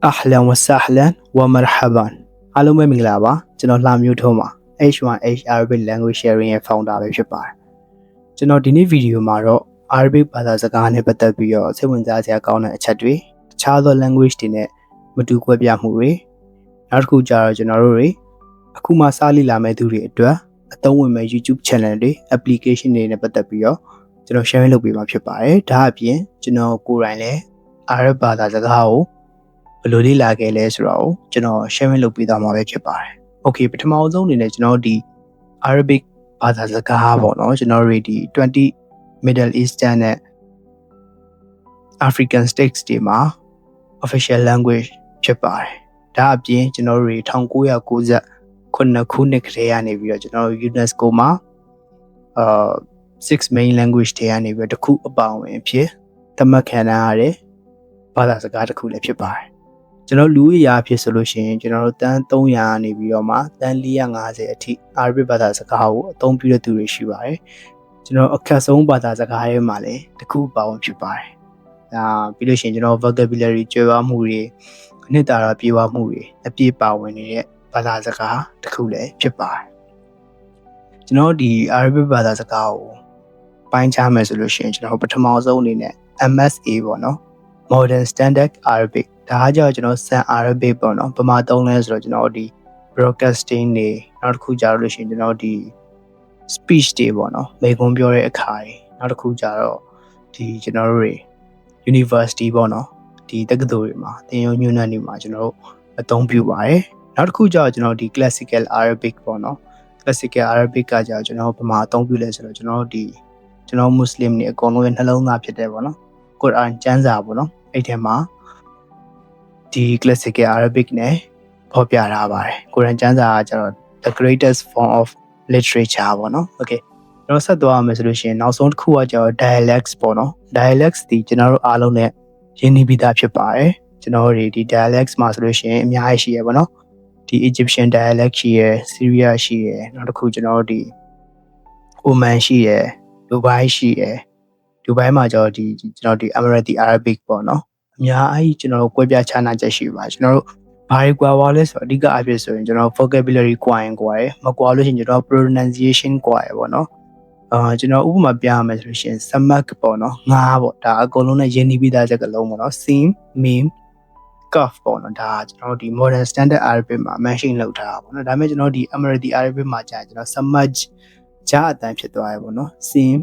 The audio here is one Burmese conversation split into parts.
ahlan wa sahlan wa marhaban အားလုံးပဲမင်္ဂလာပါကျွန်တော်လှမျိုးထုံးပါ H1H Arabic Language Sharing ရဲ့ founder ပဲဖြစ်ပါတယ်ကျွန်တော်ဒီနေ့ဗီဒီယိုမှာတော့ Arabic ဘာသာစကားနဲ့ပတ်သက်ပြီးတော့စိတ်ဝင်စားစရာကောင်းတဲ့အချက်တွေတခြားသော language တွေနဲ့မတူကွဲပြားမှုတွေနောက်တစ်ခုကျတော့ကျွန်တော်တို့တွေအခုမှစလိလာမဲ့သူတွေအတွက်အသုံးဝင်မဲ့ YouTube channel တွေ application တွေနဲ့ပတ်သက်ပြီးတော့ကျွန်တော် sharing လုပ်ပေးမှာဖြစ်ပါတယ်ဒါအပြင်ကျွန်တော်ကိုယ်တိုင်လည်း Arab ဘာသာစကားကို ဘယ်လိုလေ့လာခဲ့လဲဆိုတော့ကျွန်တော် sharing လုပ်ပေးသွားမှာပဲဖြစ်ပါတယ်။ Okay ပထမဆုံးအနေနဲ့ကျွန်တော်ဒီ Arabic ဘာသာစကားပေါ့နော်ကျွန်တော်တို့ဒီ20 Middle Eastern နဲ့ African states တွေမှာ official language ဖြစ်ပါတယ်။ဒါအပြင်ကျွန်တော်တို့1990ခုနှစ်ခုနှစ်ကတည်းကနေပြီးတော့ကျွန်တော်တို့ UNESCO မှာအာ6 main language တွေကနေပြီးတော့တစ်ခုအပေါင်းဝင်ဖြစ်သတ်မှတ်ခံရတဲ့ဘာသာစကားတစ်ခုလည်းဖြစ်ပါတယ် ကျွန်တော်လူဦးရေအဖြစ်ဆိုလို့ရှိရင်ကျွန်တော်တို့တန်း300နေပြီးတော့မှတန်း450အထိအာရဗီဘာသာစကားကိုအသုံးပြုတဲ့သူတွေရှိပါတယ်ကျွန်တော်အခက်ဆုံးဘာသာစကားတွေမှာလည်းတစ်ခုပါဝင်ဖြစ်ပါတယ်ဒါပြီးလို့ရှိရင်ကျွန်တော် vocabulary ကျွဲဝမှုတွေအနှစ်သာရပြေဝမှုတွေအပြည့်ပါဝင်နေတဲ့ဘာသာစကားတစ်ခုလည်းဖြစ်ပါတယ်ကျွန်တော်ဒီအာရဗီဘာသာစကားကိုပိုင်းခြားမယ်ဆိုလို့ရှိရင်ကျွန်တော်ပထမဆုံးအနေနဲ့ MSA ပေါ့နော် Modern Standard Arabic ဒါကကြောင့်ကျွန်တော် San Arabic ပေါ့နော်ပမာသုံးလဲဆိုတော့ကျွန်တော်ဒီ broadcasting တွေနောက်တစ်ခုကြာလို့ရှိရင်ကျွန်တော်ဒီ speech တွေပေါ့နော်မိကုံပြောတဲ့အခါတွေနောက်တစ်ခုကြာတော့ဒီကျွန်တော်တို့တွေ university ပေါ့နော်ဒီတက္ကသိုလ်တွေမှာသင်ယူညွှန်းနှံတွေမှာကျွန်တော်တို့အသုံးပြုပါတယ်နောက်တစ်ခုကြာကျွန်တော်ဒီ classical Arabic ပေါ့နော် classical Arabic ကကြာကျွန်တော်ပမာအသုံးပြုလဲဆိုတော့ကျွန်တော်ဒီကျွန်တော် Muslim တွေအကုန်လုံးရဲ့နှလုံးသားဖြစ်တယ်ပေါ့နော် Quran ကျမ်းစာပေါ့နော် အဲ့ထဲမှာဒီ classical Arabic နဲ့ဖော်ပြထားပါတယ်။ကိုရန်ကျမ်းစာကကျတော့ the greatest form of literature ပေါ့နော်။ Okay ကျွန်တော်ဆက်သွားရမယ်ဆိုလို့ရှိရင်နောက်ဆုံးတစ်ခုကကျတော့ dialects ပေါ့နော်။ dialects ဒီကျွန်တော်တို့အားလုံးနဲ့ရင်းနှီးပြီးသားဖြစ်ပါတယ်။ကျွန်တော်တို့ဒီ dialects မှာဆိုလို့ရှိရင်အများကြီးရှိရပါတော့။ဒီ Egyptian dialect ရှိရယ် Syria ရှိရယ်နောက်တစ်ခုကျွန်တော်တို့ဒီ Oman ရှိရယ် Dubai ရှိရယ် Dubai မှာကျတော့ဒီကျွန်တော်ဒီ Emirati Arabic ပေါ့နော်အများကြီးကျွန်တော်တို့ကွဲပြားခြားနားချက်ရှိပါကျွန်တော်တို့ဘာတွေကွာဝါလဲဆိုတော့အဓိကအဖြစ်ဆိုရင်ကျွန်တော် vocabulary ကွာရင်ကွာရယ်မကွာလို့ရှိရင်ကျွန်တော် pronunciation ကွာရယ်ပေါ့နော်အာကျွန်တော်ဥပမာပြရမယ်ဆိုလို့ရှိရင် samak ပေါ့နော်ငါးပေါ့ဒါအကုန်လုံးနဲ့ယဉ်နီးပြီးသားချက်ကလုံးပေါ့နော် sim meme cuff ပေါ့နော်ဒါကျွန်တော်ဒီ modern standard arabic မှာ mention လုပ်ထားတာပေါ့နော်ဒါပေမဲ့ကျွန်တော်ဒီ emirati arabic မှာကြာကျွန်တော် samak ဂျာအတန်ဖြစ်သွားရယ်ပေါ့နော် sim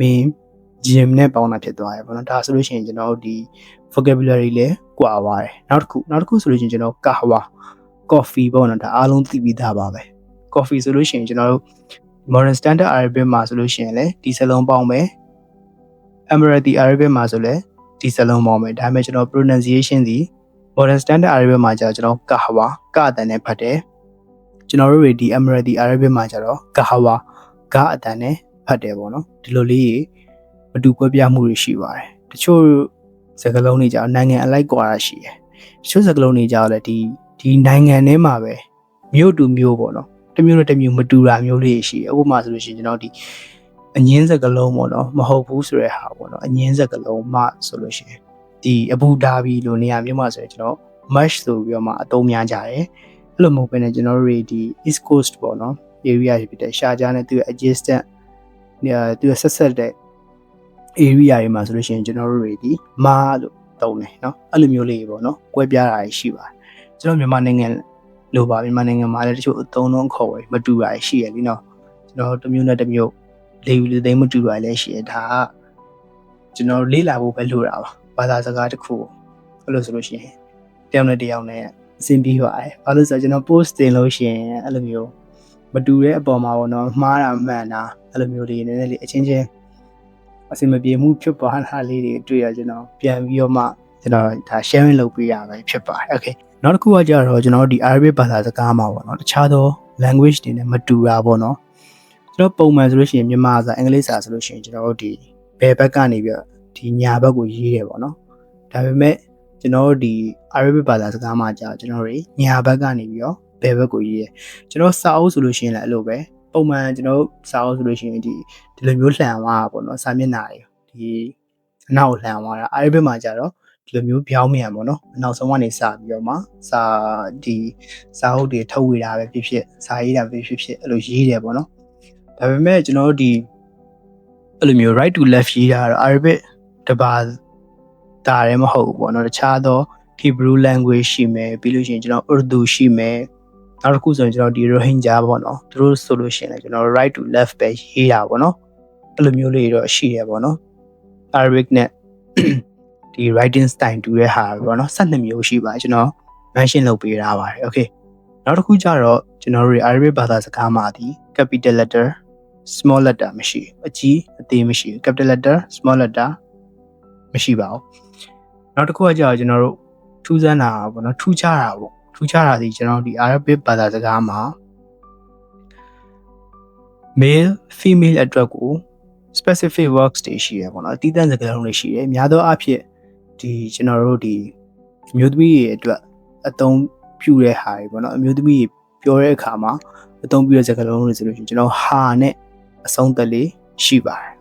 meme gym နဲ့ပေါင်းတာဖြစ်သွားရယ်ပေါ့နော်ဒါဆိုလို့ရှိရင်ကျွန်တော်ဒီ vocabulary လည်းကွာသွားတယ်နောက်တစ်ခုနောက်တစ်ခုဆိုလို့ရှိရင်ကျွန်တော် kahwa coffee ပေါ့နော်ဒါအားလုံးသိပြီးသားပါပဲ coffee ဆိုလို့ရှိရင်ကျွန်တော်တို့ modern standard arabic မှာဆိုလို့ရှိရင်လည်းဒီစလုံးပေါင်းမယ် emirati arabic မှာဆိုလည်းဒီစလုံးပေါင်းမယ်ဒါပေမဲ့ကျွန်တော် pronunciation ဒီ modern standard arabic မှာကျတော့ကျွန်တော် kahwa ကအတန်နဲ့ဖတ်တယ်ကျွန်တော်တို့ဒီ emirati arabic မှာကျတော့ kahwa ကအတန်နဲ့ဖတ်တယ်ပေါ့နော်ဒီလိုလေး မတူကွဲပြားမှုတွေရှိပါတယ်တချို့စကလုံးတွေကြောင့်နိုင်ငံအလိုက်ကွာတာရှိတယ်တချို့စကလုံးတွေကြောင့်လည်းဒီဒီနိုင်ငံထဲမှာပဲမြို့တူမြို့ပေါ့နော်တမျိုးနဲ့တမျိုးမတူတာမျိုးလေးရှိတယ်ဥပမာဆိုလို့ရှိရင်ကျွန်တော်ဒီအငင်းစကလုံးပေါ့နော်မဟုတ်ဘူးဆိုတဲ့ဟာပေါ့နော်အငင်းစကလုံးမှဆိုလို့ရှိရင်ဒီအဘူဒါဘီလိုနေရာမျိုးမှာဆိုရင်ကျွန်တော် match ဆိုပြီးတော့မှအသုံးများကြတယ်အဲ့လိုမဟုတ်ဘဲနဲ့ကျွန်တော်တို့ဒီ East Coast ပေါ့နော် area ဖြစ်တဲ့ရှာဂျာနဲ့သူ့ရဲ့ adjacent သူ့ရဲ့ဆက်ဆက်တဲ့ area တွေမှာဆိုလို့ရှိရင်ကျွန်တော်တို့တွေဒီမာလို့တုံးတယ်เนาะအဲ့လိုမျိုးလေးပေါ့เนาะကွဲပြားတာရှိပါတယ်ကျွန်တော်မြန်မာနိုင်ငံလိုပါမြန်မာနိုင်ငံမှာလည်းတချို့အသုံးလုံးခေါ်ဝယ်မတူတာရှိရလीเนาะကျွန်တော်တစ်မျိုးနဲ့တစ်မျိုးလေယူလေသိမ်းမတူတာလည်းရှိရဒါကကျွန်တော်လေးလာဖို့ပဲလိုတာပါဘာသာစကားတစ်ခုအဲ့လိုဆိုလို့ရှိရင်တယောက်နဲ့တယောက်နဲ့အဆင်ပြေပါတယ်ဘာလို့ဆိုတော့ကျွန်တော် post တင်လို့ရှိရင်အဲ့လိုမျိုးမတူတဲ့အပေါ်မှာပေါ့နော်မှားတာမှန်တာအဲ့လိုမျိုးတွေနည်းနည်းလေးအချင်းချင်း အဆင်မပြေမှုဖြစ်ပွားတာလေးတွေတွေ့ရကျွန်တော်ပြန်ပြီးတော့မှကျွန်တော်ဒါ sharing လုပ်ပေးရမယ်ဖြစ်ပါတယ်။ Okay နောက်တစ်ခုကကြတော့ကျွန်တော်ဒီ Arabic ဘာသာစကားမှာပေါ့နော်တခြားသော language တွေနဲ့မတူတာပေါ့နော်ကျွန်တော်ပုံမှန်ဆိုလို့ရှိရင်မြန်မာစာအင်္ဂလိပ်စာဆိုလို့ရှိရင်ကျွန်တော်တို့ဒီဘယ်ဘက်ကနေပြီးတော့ဒီညာဘက်ကိုရေးတယ်ပေါ့နော်ဒါပေမဲ့ကျွန်တော်တို့ဒီ Arabic ဘာသာစကားမှာကြာကျွန်တော်တို့ညာဘက်ကနေပြီးတော့ဘယ်ဘက်ကိုရေးတယ်ကျွန်တော်စာအုပ်ဆိုလို့ရှိရင်လည်းအဲ့လိုပဲ ပုံမှန်ကျွန်တော်စာအုပ်ဆိုလို့ရှိရင်ဒီဒီလိုမျိုးလှန်သွားတာပေါ့နော်စာမျက်နှာတွေဒီအနောက်လှန်သွားတာ Arabic မှာကြတော့ဒီလိုမျိုးပြောင်းမြန်ပေါ့နော်နောက်ဆုံးကနေစပြီးတော့မှစာဒီစာအုပ်တွေထုတ်ဝေတာပဲဖြစ်ဖြစ်စာရေးတာပဲဖြစ်ဖြစ်အဲ့လိုရေးတယ်ပေါ့နော်ဒါပေမဲ့ကျွန်တော်တို့ဒီအဲ့လိုမျိုး right to left ရေးတာတော့ Arabic တပါတာလည်းမဟုတ်ဘူးပေါ့နော်တခြားသော Hebrew language ရှိမယ်ပြီးလို့ရှိရင်ကျွန်တော် Urdu ရှိမယ် နောက်တစ်ခုဆိုရင်ကျွန်တော်ဒီ Rohingya ပေါ့နော်သူတို့ဆိုလို့ရှိရင်လည်းကျွန်တော် right to left ပဲရေးတာပေါ့နော်အဲ့လိုမျိုးလေးတော့ရှိရပေါ့နော် Arabic နဲ့ဒီ writing style တူတဲ့ဟာပေါ့နော်12မျိုးရှိပါကျွန်တော် mention လုပ်ပေးထားပါတယ် okay နောက်တစ်ခုကျတော့ကျွန်တော်တို့ Arabic ဘာသာစကားမှာဒီ capital letter small letter မရှိဘူးအကြီးအသေးမရှိဘူး capital letter small letter မရှိပါဘူးနောက်တစ်ခုကကျတော့ကျွန်တော်တို့ထူးဆန်းတာပေါ့နော်ထူးခြားတာပေါ့ ထူးခြားတာဒီကျွန်တော်ဒီ Arabic ဘာသာစကားမှာ male female အတွက်ကို specific works တွေရှိရပေါ့နော်အတည်တန်းစကားလုံးတွေရှိတယ်များသောအားဖြင့်ဒီကျွန်တော်တို့ဒီအမျိုးသမီးတွေအတွက်အသုံးပြုတဲ့ဟာတွေပေါ့နော်အမျိုးသမီးတွေပြောတဲ့အခါမှာအသုံးပြုတဲ့စကားလုံးတွေဆိုလို့ရှိရင်ကျွန်တော်ဟာနဲ့အဆုံးသက်လေးရှိပါတယ်